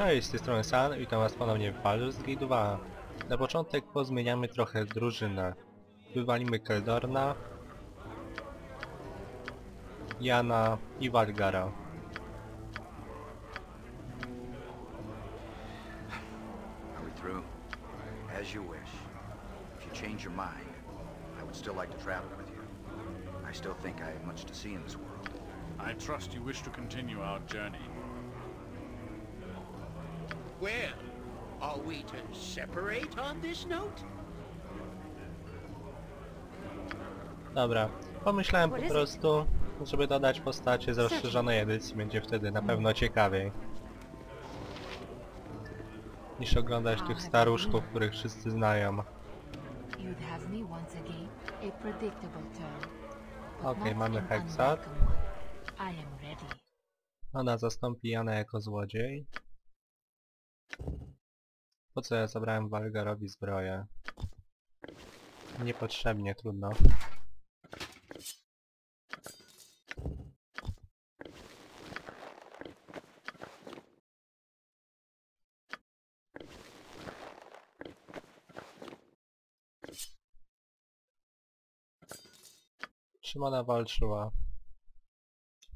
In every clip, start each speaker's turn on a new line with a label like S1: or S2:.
S1: Cześć, z tej strony San, witam was ponownie w Baldur's Gate 2. Na początek pozmieniamy trochę drużynę. Wywalimy Keldorna, Jana i Valgara.
S2: Are we through? As you wish. If you change your mind, I would still like to travel with you. I still think I have much to see in this world.
S3: I trust you wish to continue our journey.
S4: Well, are we to separate on this note?
S1: Dobra, pomyślałem po prostu, żeby dodać postacie z rozszerzonej edycji, będzie wtedy na pewno ciekawiej. Niż oglądać tych staruszków, których wszyscy znają. Okej,
S5: not
S1: mamy Hexat. Ona zastąpi Jana jako złodziej. Po co ja zabrałem Valgarowi zbroję? Niepotrzebnie, trudno. Czym ona walczyła?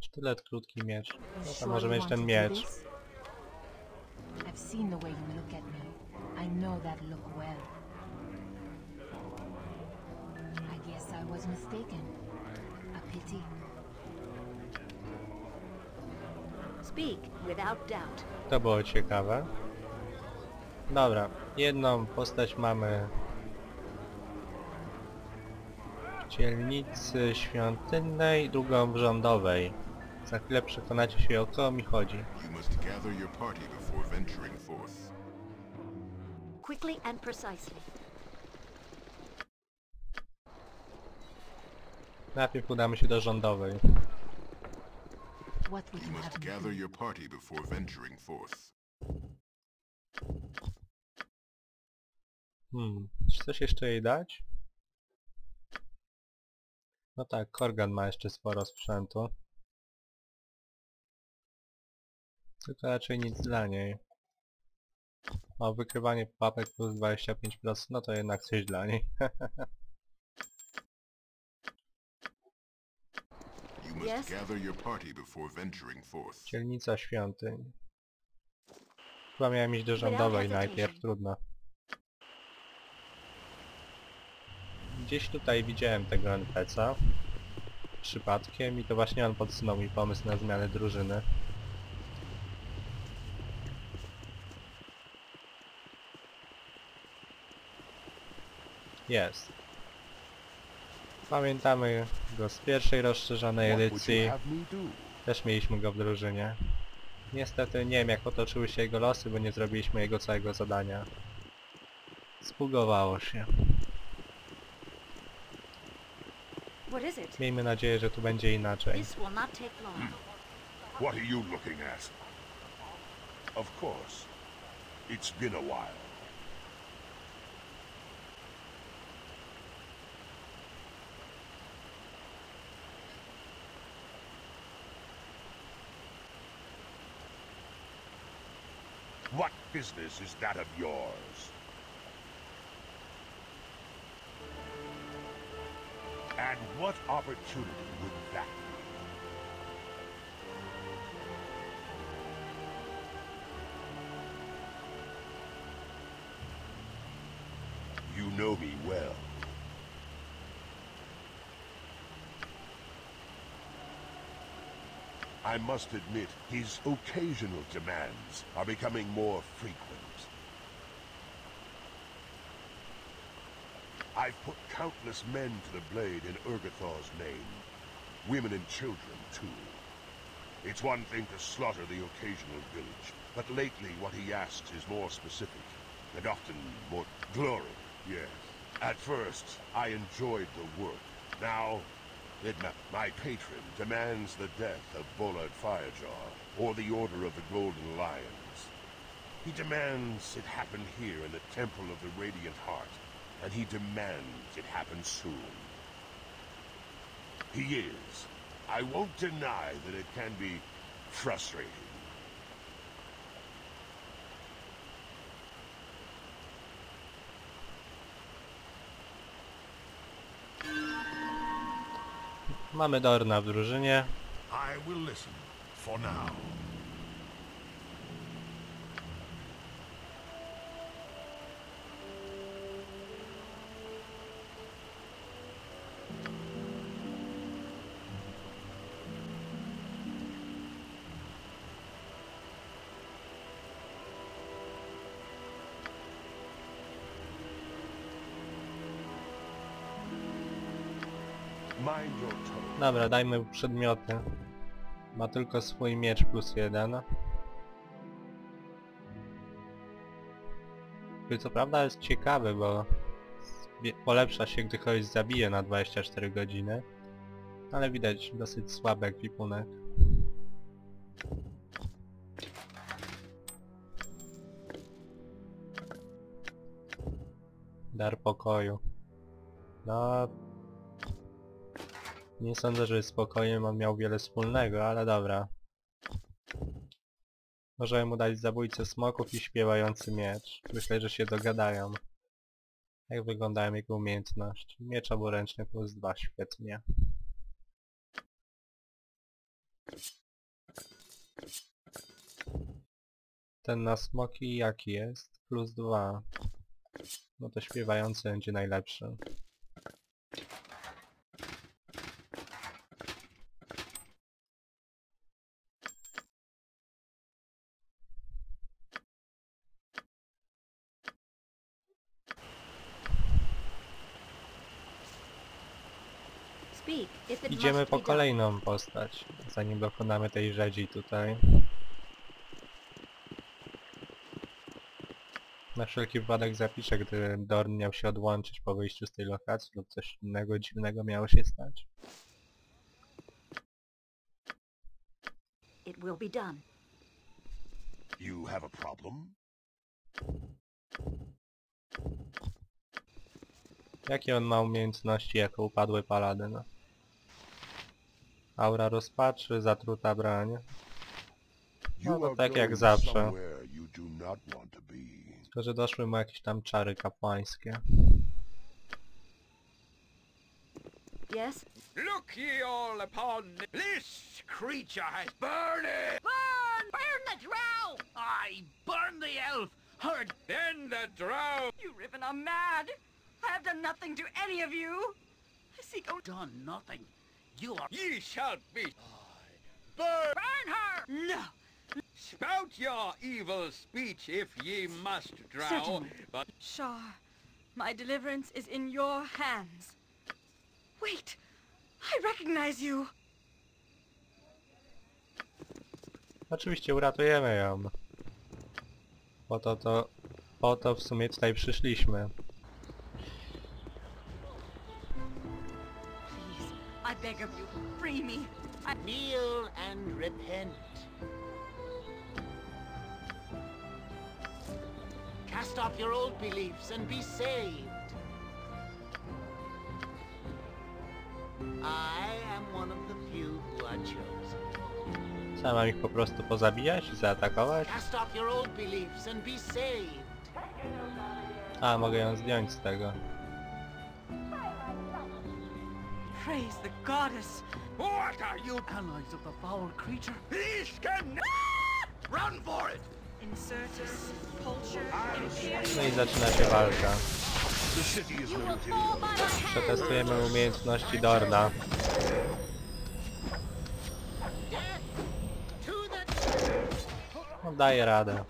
S1: Sztylet, krótki miecz. No to może mieć ten miecz.
S5: I've seen the way you look at me. I know that look well. I guess I was mistaken. A pity.
S6: Speak without doubt.
S1: To było ciekawe. Dobra, jedną postać mamy w dzielnicy świątynnej, drugą w rządowej. Za chwilę przekonacie się o kogo mi chodzi.
S7: You must gather your party before venturing forth.
S6: Quickly and precisely.
S1: Najpierw udamy się do rządowej.
S7: You must gather your party before venturing forth.
S1: Hmm, czy coś jeszcze jej dać? No tak, Korgan ma jeszcze sporo sprzętu. Tylko raczej nic dla niej. O, wykrywanie papek plus 25%, no to jednak coś dla niej.
S6: Yes?
S7: gather your party before venturing forth.
S1: Dzielnica świątyń. Chyba miałem iść do rządowej najpierw, trudno. Gdzieś tutaj widziałem tego NPC'a. Przypadkiem i to właśnie on podsunął mi pomysł na zmianę drużyny. Jest. Pamiętamy go z pierwszej rozszerzonej edycji. Też mieliśmy go w drużynie. Niestety nie wiem jak potoczyły się jego losy, bo nie zrobiliśmy jego całego zadania. Spugowało się. Miejmy nadzieję, że tu będzie inaczej.
S8: What are you looking at? Of course. It's been a while. Business is that of yours? And what opportunity would that be? I must admit, his occasional demands are becoming more frequent. I've put countless men to the blade in Urgathar's name. Women and children, too. It's one thing to slaughter the occasional village, but lately what he asks is more specific, and often more glory, yes. At first, I enjoyed the work. Now, My patron, demands the death of Bolard Firejaw, or the Order of the Golden Lions. He demands it happen here in the Temple of the Radiant Heart, and he demands it happen soon. He is. I won't deny that it can be frustrating.
S1: Mamy Dorna w drużynie. Dobra, dajmy przedmioty. Ma tylko swój miecz plus jeden. Który co prawda jest ciekawy, bo polepsza się, gdy kogoś zabije na 24 godziny. Ale widać dosyć słaby ekwipunek. Dar pokoju. No, nie sądzę, że z spokojem on miał wiele wspólnego, ale dobra. Możemy mu dać zabójcę smoków i śpiewający miecz. Myślę, że się dogadają. Jak wyglądają jego umiejętności? Miecz oburęczny plus dwa, świetnie. Ten na smoki jaki jest? Plus dwa. No to śpiewający będzie najlepszy. Idziemy po kolejną postać, zanim dokonamy tej rzezi tutaj. Na wszelki wypadek zapiszę, gdy Dorn miał się odłączyć po wyjściu z tej lokacji lub coś innego dziwnego miało się stać.
S6: It will be done.
S8: You have a problem?
S1: Jakie on ma umiejętności jako upadły paladyn? Aura rozpaczy, zatruta.
S8: You
S1: No to tak jak zawsze. Tylko, że doszły mu jakieś tam czary kapłańskie.
S6: Yes?
S4: Look ye all upon this creature has burned it!
S6: Burn! Burn the drow!
S4: I burn the elf! Heard then the drow!
S9: You Riven are mad! I have done nothing to any of you! I seek only...
S4: Done nothing. You are... Ye shall be... Burn!
S9: Burn her! No!
S4: Spout your evil speech if ye must, drow.
S9: Certainly.
S4: But
S9: Shar, my deliverance is in your hands. Wait! I recognize you!
S1: Oczywiście uratujemy ją. Po to to... Po to w sumie tutaj przyszliśmy.
S9: I beg of you, free me. I...
S4: kneel and repent. Cast off your old beliefs and be saved. I am one of the few who are chosen.
S1: Co, mam ich po prostu pozabijać i zaatakować?
S4: Cast off your old beliefs and be saved.
S1: A, mogę ją zdjąć z tego.
S9: Praise the goddess!
S4: What are you allies of the foul creature? These can run for it!
S9: Culture, imperial...
S1: No i zaczyna się walka. Przetestujemy umiejętności Dorna. No, daje radę.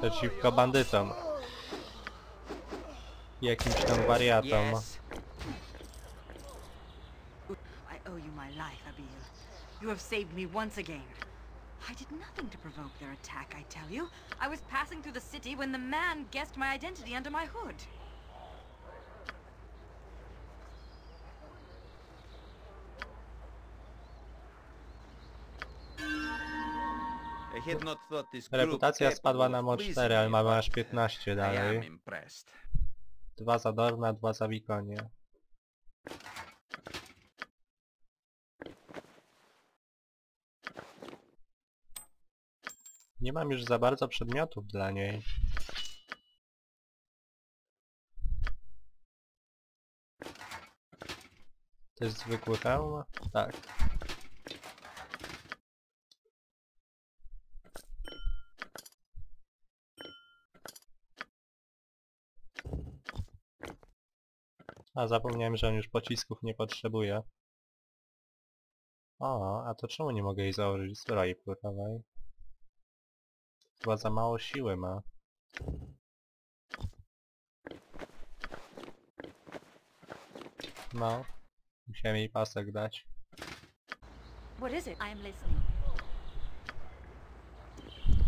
S1: Przeciwko bandytom. I jakimś tam wariatom.
S9: You have saved me once again. I did nothing to provoke their attack, I tell you. I was passing through the city when the man guessed my identity under my hood.
S10: I had not thought this group
S1: Reputacja spadła na Mo4, ale mamy aż 15
S10: I am
S1: dalej.
S10: impressed.
S1: Dwa za Dorna, dwa za Wikonie. Nie mam już za bardzo przedmiotów dla niej. To jest zwykły hełm? Tak. A zapomniałem, że on już pocisków nie potrzebuje. O, a to czemu nie mogę jej założyć zbroi płytowej? Chyba za mało siły ma. No, musiałem jej pasek dać.
S6: What is it? I am listening.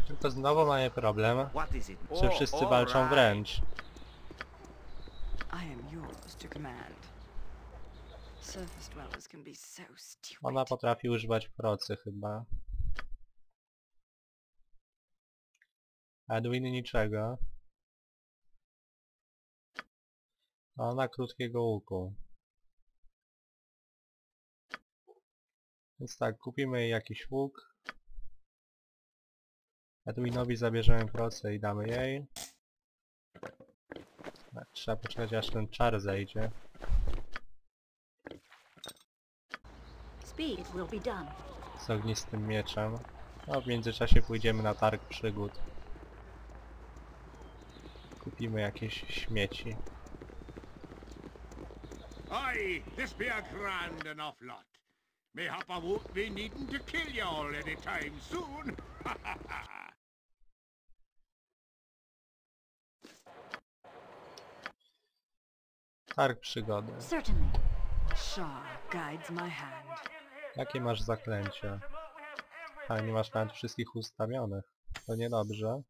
S1: Tylko znowu mamy problem,
S10: What is it?
S1: że
S10: Oh,
S1: wszyscy
S10: all
S1: walczą
S10: right.
S1: wręcz.
S9: I am yours to command. Surface dwellers can be so stupid.
S1: Ona potrafi używać procy chyba. Edwin niczego. A ona krótkiego łuku. Więc tak, kupimy jej jakiś łuk. Edwinowi zabierzemy procę i damy jej. Tak, trzeba poczekać aż ten czar zejdzie. Z ognistym mieczem. A w międzyczasie pójdziemy na targ przygód. Kupimy jakieś śmieci.
S4: Aye, this be a grand enough lot. Mayhap I won't be needing to kill you all any time soon.
S1: Targ przygody.
S6: Certainly.
S9: Shah guides my hand.
S1: Jakie masz zaklęcia? A, nie masz nawet wszystkich ustawionych. To niedobrze.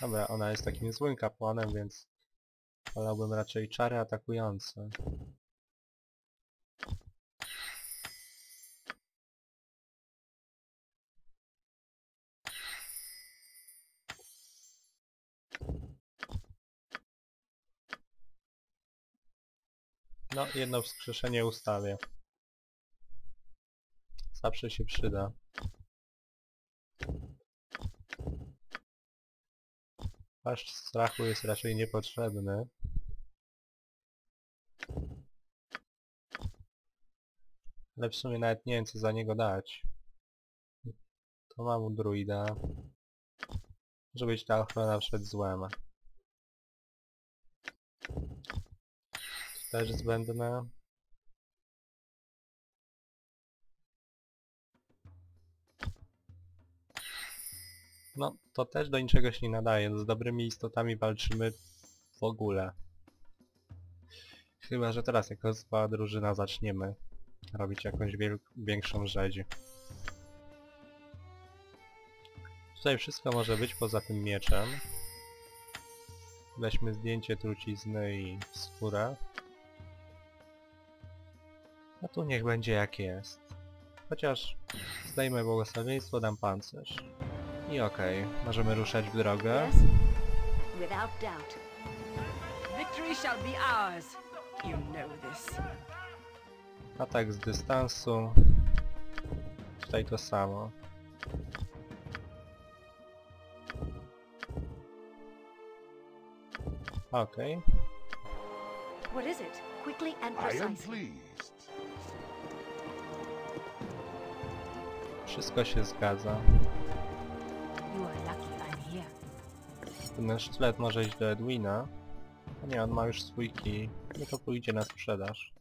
S1: Dobra, ona jest takim złym kapłanem, więc wolałbym raczej czary atakujące. No, jedno wskrzeszenie ustawię. Zawsze się przyda. Płaszcz strachu jest raczej niepotrzebny. Ale w sumie nawet nie wiem co za niego dać. To mam u druida. Może być ta ochrona przed złem. To też zbędne. No, to też do niczego się nie nadaje. Z dobrymi istotami walczymy w ogóle. Chyba, że teraz jako zła drużyna zaczniemy robić jakąś większą rzeź. Tutaj wszystko może być poza tym mieczem. Weźmy zdjęcie trucizny i skórę. A tu niech będzie jak jest. Chociaż zdejmę błogosławieństwo, dam pancerz. I okej, możemy ruszać w drogę. Atak z dystansu. Tutaj to samo. Okej.
S6: What is it? Quickly and
S8: I am
S6: precisely.
S8: pleased.
S1: Wszystko się zgadza. Ten sztylet może iść do Edwina. A nie, on ma już swój kij. No to pójdzie na sprzedaż.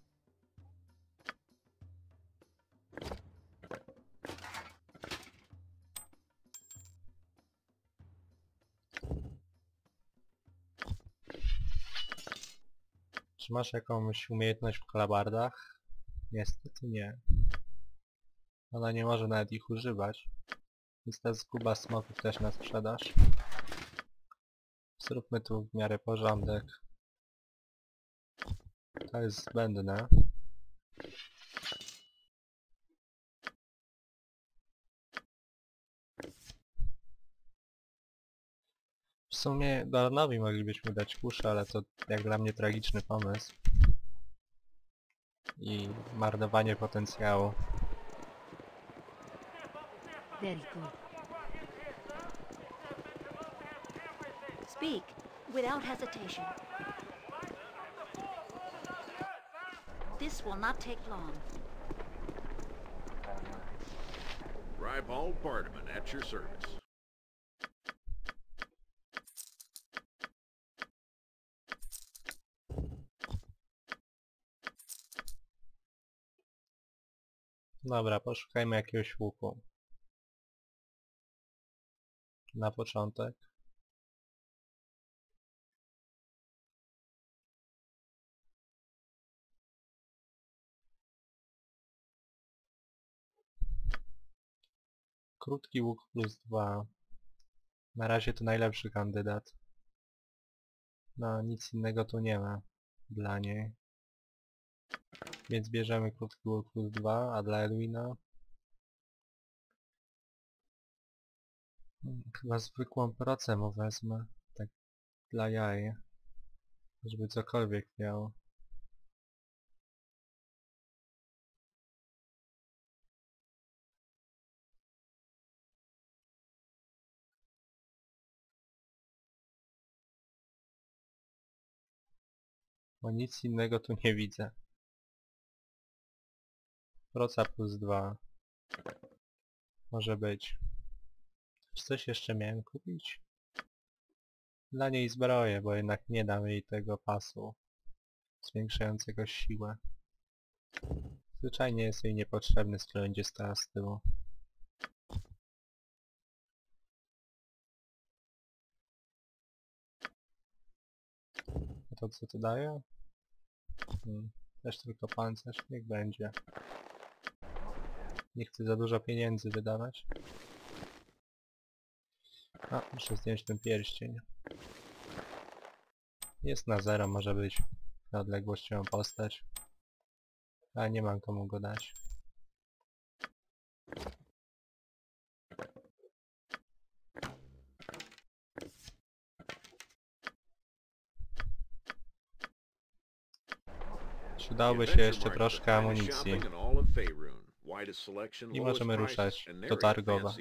S1: Czy masz jakąś umiejętność w kalabardach? Niestety nie. Ona nie może nawet ich używać. Więc ta zguba smoków też na sprzedaż. Zróbmy tu w miarę porządek. To jest zbędne. W sumie Dornowi moglibyśmy dać kuszę, ale to jak dla mnie tragiczny pomysł. I marnowanie potencjału.
S5: Very good.
S6: Speak without hesitation. This will not take long.
S4: Rybald Bartman at your service.
S1: Dobra, poszukajmy jakiegoś łuku. Na początek. Krótki łuk plus dwa. Na razie to najlepszy kandydat. No, nic innego tu nie ma dla niej. Więc bierzemy krótki łuk plus 2, a dla Elwina Hmm, chyba zwykłą procę mu wezmę, tak dla jaj, żeby cokolwiek miał. Bo nic innego tu nie widzę. Proca plus 2. Może być. Czy coś jeszcze miałem kupić? Dla niej zbroję, bo jednak nie dam jej tego pasu zwiększającego siłę. Zwyczajnie jest jej niepotrzebny, skoro będzie stała z tyłu. A to co to daje? Też tylko pancerz, niech będzie. Nie chcę za dużo pieniędzy wydawać. A, muszę zdjąć ten pierścień. Jest na zero, może być na odległościową postać. Ale nie mam komu go dać. Przydałoby się jeszcze troszkę amunicji. I możemy ruszać do Targowa.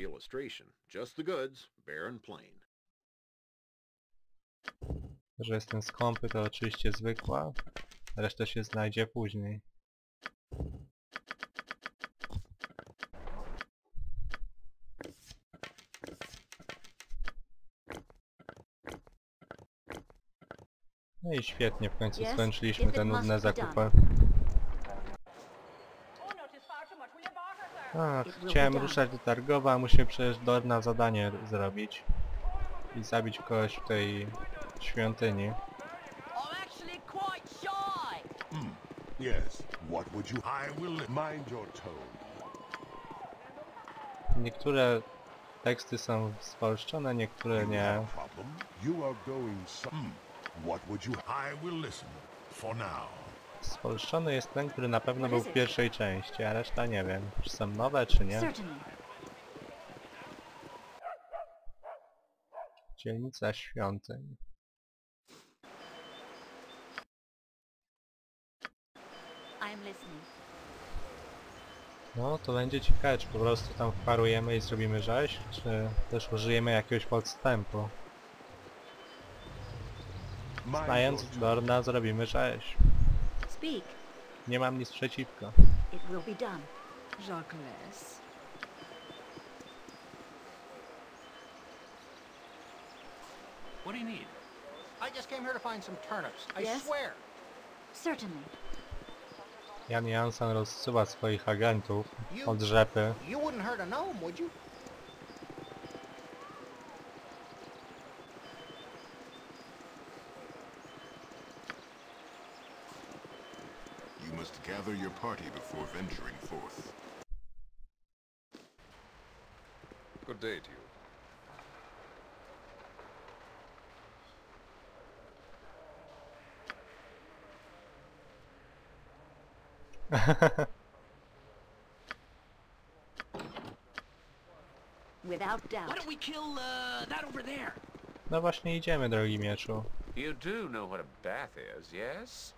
S1: Że jestem skąpy to oczywiście zwykła, reszta się znajdzie później. No i świetnie, w końcu skończyliśmy te nudne zakupy.
S6: done.
S1: A,
S6: It will
S1: chciałem
S6: done.
S1: ruszać do Targowa, a musimy przecież Dorna zadanie zrobić. I zabić kogoś w tej świątyni.
S9: I'm actually quite shy.
S8: Yes. What would you... I will mind your tone.
S1: Niektóre teksty są spolszczone, niektóre nie.
S8: What would you... I will listen. For now.
S1: Spolszczony jest ten, który na pewno był w pierwszej części, a reszta nie wiem. Czy są nowe, czy nie. Dzielnica świątyń. No, to będzie ciekawe, czy po prostu tam wparujemy i zrobimy rzeź, czy też użyjemy jakiegoś podstępu. Znając. Dorna, zrobimy rzeź.
S6: Speak.
S1: Nie mam nic przeciwko.
S6: It will be done.
S9: Jacques.
S3: What do you need?
S11: I just came here to find some turnips. I
S6: Yes?
S11: swear.
S6: Certainly.
S1: Jan Jansen rozsuwa swoich agentów od rzepy.
S11: You wouldn't hurt a gnome, would you?
S7: Gather your party before venturing forth.
S12: Good day to you.
S6: Without doubt.
S10: Why don't we kill, uh, that over there?
S1: No właśnie idziemy, drogi mieczu.
S12: You do know what a bath is, yes?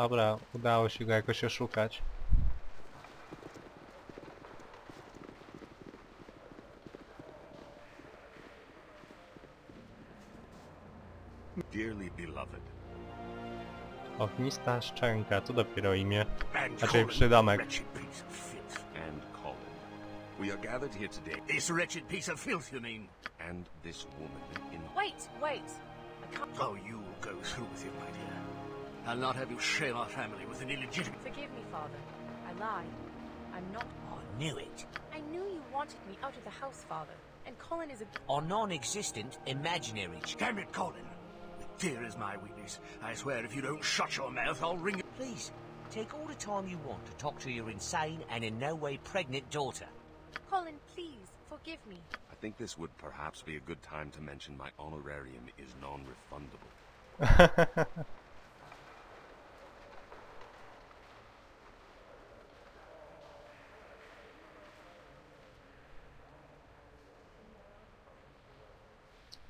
S1: Dobra, udało się go jakoś oszukać.
S8: Dearly beloved,
S1: Ognista szczęka, to dopiero imię.
S8: and
S1: Znaczy przydomek.
S13: And Colin. We are gathered here today,
S4: This wretched piece of filth, you mean?
S13: and this woman in
S5: Wait, wait. I can't...
S4: Oh, you go through with it, my dear. I'll not have you shame our family with an illegitimate...
S5: Forgive me, Father. I lied. I'm not...
S11: Oh, I knew it.
S5: I knew you wanted me out of the house, Father. And Colin is a...
S11: Or non-existent imaginary ch-
S4: Damn it, Colin! The Fear is my weakness. I swear if you don't shut your mouth, I'll ring it.
S11: Please, take all the time you want to talk to your insane and in no way pregnant daughter.
S5: Colin, please, forgive me.
S13: I think this would perhaps be a good time to mention my honorarium is non-refundable.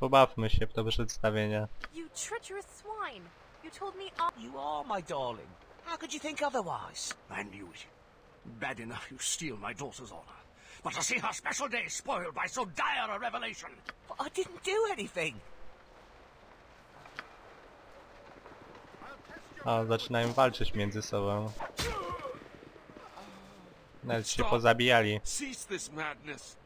S1: Pobawmy się w to przedstawienie.
S5: You treacherous swine! You told me all...
S11: You are my darling. How could you think otherwise?
S4: I knew it. Bad enough you steal my daughter's honor. But to see her special day spoiled by so dire a revelation...
S11: But I didn't do anything.
S1: O, zaczynają walczyć między sobą. Nawet się pozabijali.
S8: Cease this madness.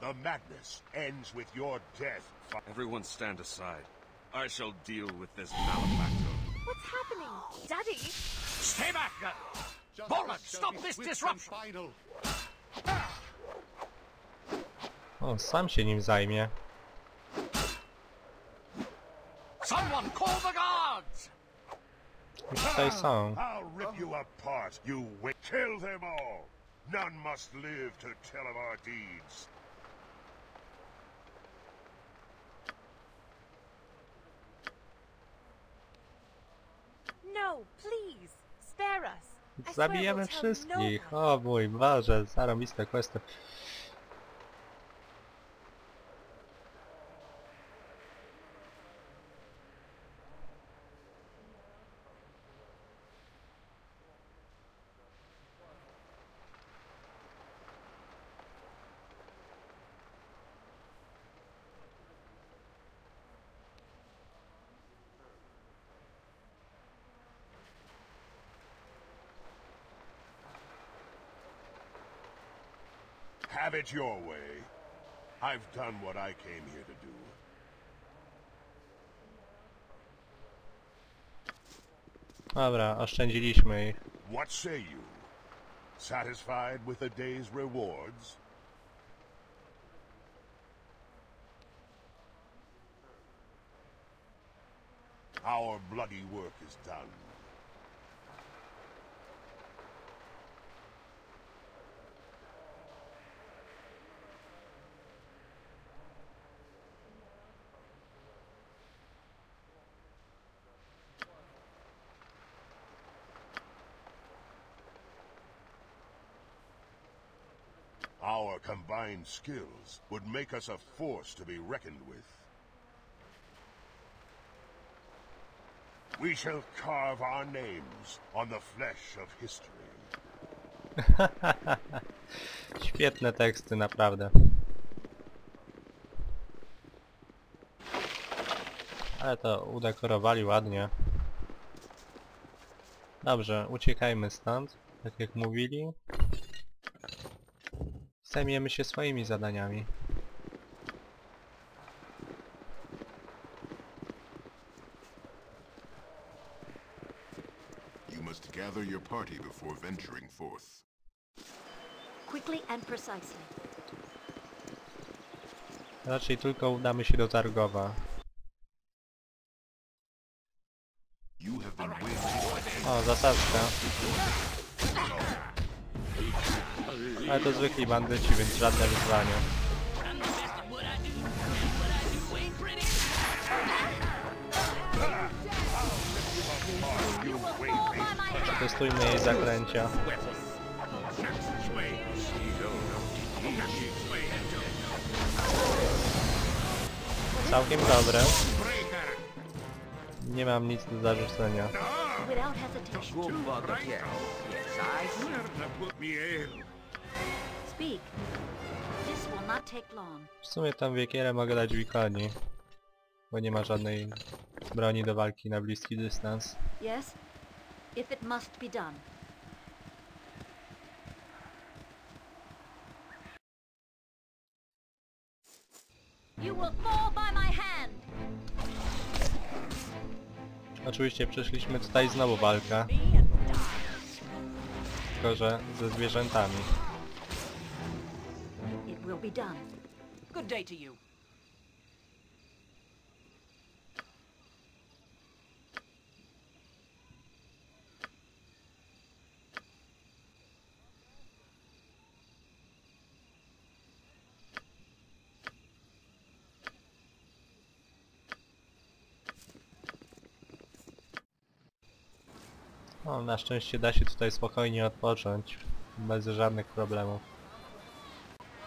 S8: The madness ends with your death.
S13: Everyone stand aside. I shall deal with this malefactor.
S5: What's happening? Daddy?
S4: Stay back, girl! Boland, stop this disruption!
S1: O, sam się nim zajmie.
S4: Someone call the guards!
S1: Już tutaj są.
S8: I'll rip you apart, you wi- Kill them all. None must live to tell of our deeds.
S1: Zabijemy
S5: tell
S1: wszystkich.
S5: no one.
S1: O mój Boże, zarąbiste questy.
S8: It your way. I've done what I came here to do.
S1: Dobra, oszczędziliśmy ich.
S8: What say you? Satisfied with the day's rewards? Our bloody work is done. Our combined skills would make us a force to be reckoned with. We shall carve our names on the flesh of history.
S1: Świetne teksty, naprawdę. Ale to udekorowali ładnie. Dobrze, uciekajmy stąd, tak jak mówili. Zajmiemy się swoimi zadaniami.
S7: You must gather your party before venturing forth.
S6: Quickly and precisely.
S1: Raczej tylko udamy się do Targowa. O, zasadzka. Ale to zwykli bandyci, więc żadne wyzwanie. Testujmy jej zaklęcia. Całkiem dobre. Nie mam nic do zarzucenia.
S6: Without hesitation. Speak. This will not take long.
S1: W sumie tam wiekierę mogę dać Wikoni. Bo nie ma żadnej broni do walki na bliski dystans.
S6: Yes? If it must be done. You will fall by my hand.
S1: Oczywiście przeszliśmy tutaj znowu walkę. Tylko, że ze zwierzętami.
S6: Will be done.
S9: Good day to you.
S1: O, na szczęście da się tutaj spokojnie odpocząć. Bez żadnych problemów.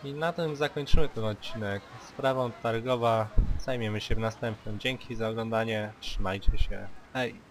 S1: I na tym zakończymy ten odcinek. Sprawą targowa zajmiemy się w następnym. Dzięki za oglądanie. Trzymajcie się. Hej!